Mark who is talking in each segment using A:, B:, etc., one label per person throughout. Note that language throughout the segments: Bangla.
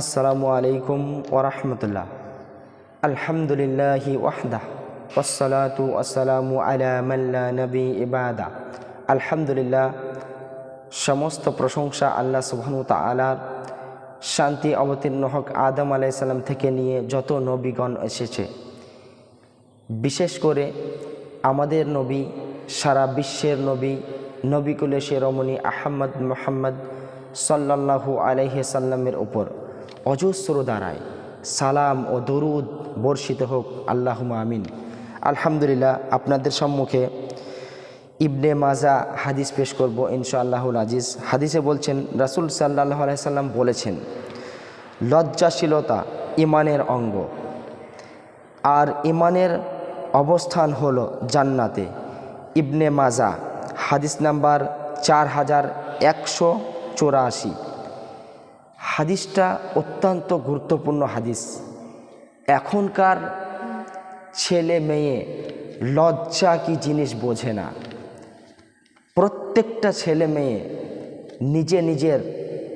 A: আসসালামু আলাইকুম ওরহমতুল্লাহ আলহামদুলিল্লাহি ওয়াহদাহ ওসলাতু আসসালামু আলা মাল্লা নবী ইবাদা। আলহামদুলিল্লাহ, সমস্ত প্রশংসা আল্লাহ সুবহানু তালার শান্তি অবতীর্ণ হক আদম আলাইসাল্লাম থেকে নিয়ে যত নবীগণ এসেছে। বিশেষ করে আমাদের নবী, সারা বিশ্বের নবী নবীকুলে শিরোমণি আহম্মদ মোহাম্মদ সাল্লাল্লাহু আলাইহি সাল্লামের ওপর অজস্র দ্বারায়। সালাম ও দরুদ বর্ষিত হোক আল্লাহ আমিন। আলহামদুলিল্লাহ, আপনাদের সম্মুখে ইবনে মাজা হাদিস পেশ করব ইনশাআল্লাহুল আজিজ। হাদিসে বলছেন, রাসুল সাল্লাহ আলাইসাল্লাম বলেছেন, লজ্জাশীলতা ইমানের অঙ্গ। আর ইমানের অবস্থান হলো জান্নাতে। ইবনে মাজা, হাদিস নাম্বার চার হাজার একশো চৌরাশি। হাদিসটা অত্যন্ত গুরুত্বপূর্ণ হাদিস। এখনকার ছেলে মেয়ে লজ্জা কি জিনিস বোঝে না। প্রত্যেকটা ছেলে মেয়ে নিজে নিজের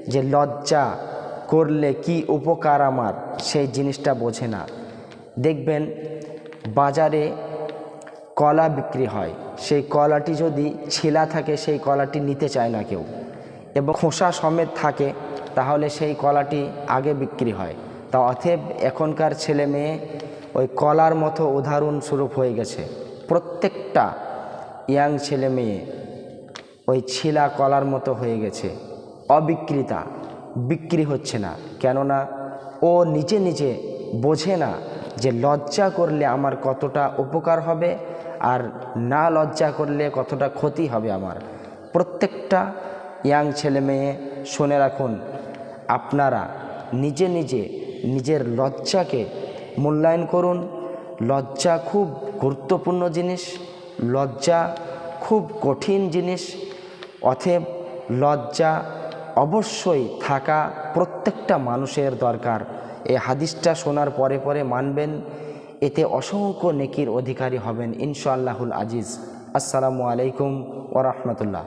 A: যে লজ্জা করলে কি উপকার আমার, সেই জিনিসটা বোঝে না। দেখবেন বাজারে কলা বিক্রি হয়, সেই কলাটি যদি ছিলা থাকে, সেই কলাটি নিতে চায় না কেউ। এবং খোসা সমেত থাকে তাহলে সেই কলাটি আগে বিক্রি হয়। তা অথেব এখনকার ছেলে মেয়ে ওই কলার মতো উদাহরণস্বরূপ হয়ে গেছে। প্রত্যেকটা ইয়াং ছেলে মেয়ে ওই ছিলা কলার মতো হয়ে গেছে। অবিক্রিতা, বিক্রি হচ্ছে না। কেননা ও নিজে নিজে বোঝে না যে লজ্জা করলে আমার কতটা উপকার হবে আর না লজ্জা করলে কতটা ক্ষতি হবে আমার। প্রত্যেকটা ইয়াং ছেলে মেয়ে শুনে রাখুন, আপনারা নিজে নিজে নিজের লজ্জাকে মূল্যায়ন করুন। লজ্জা খুব গুরুত্বপূর্ণ জিনিস, লজ্জা খুব কঠিন জিনিস। অথব লজ্জা অবশ্যই থাকা প্রত্যেকটা মানুষের দরকার। এই হাদিসটা শোনার পরে পরে মানবেন, এতে অসংখ্য নেকির অধিকারী হবেন ইনশাআল্লাহুল আজিজ। আসসালামু আলাইকুম ওরহমতুল্লাহ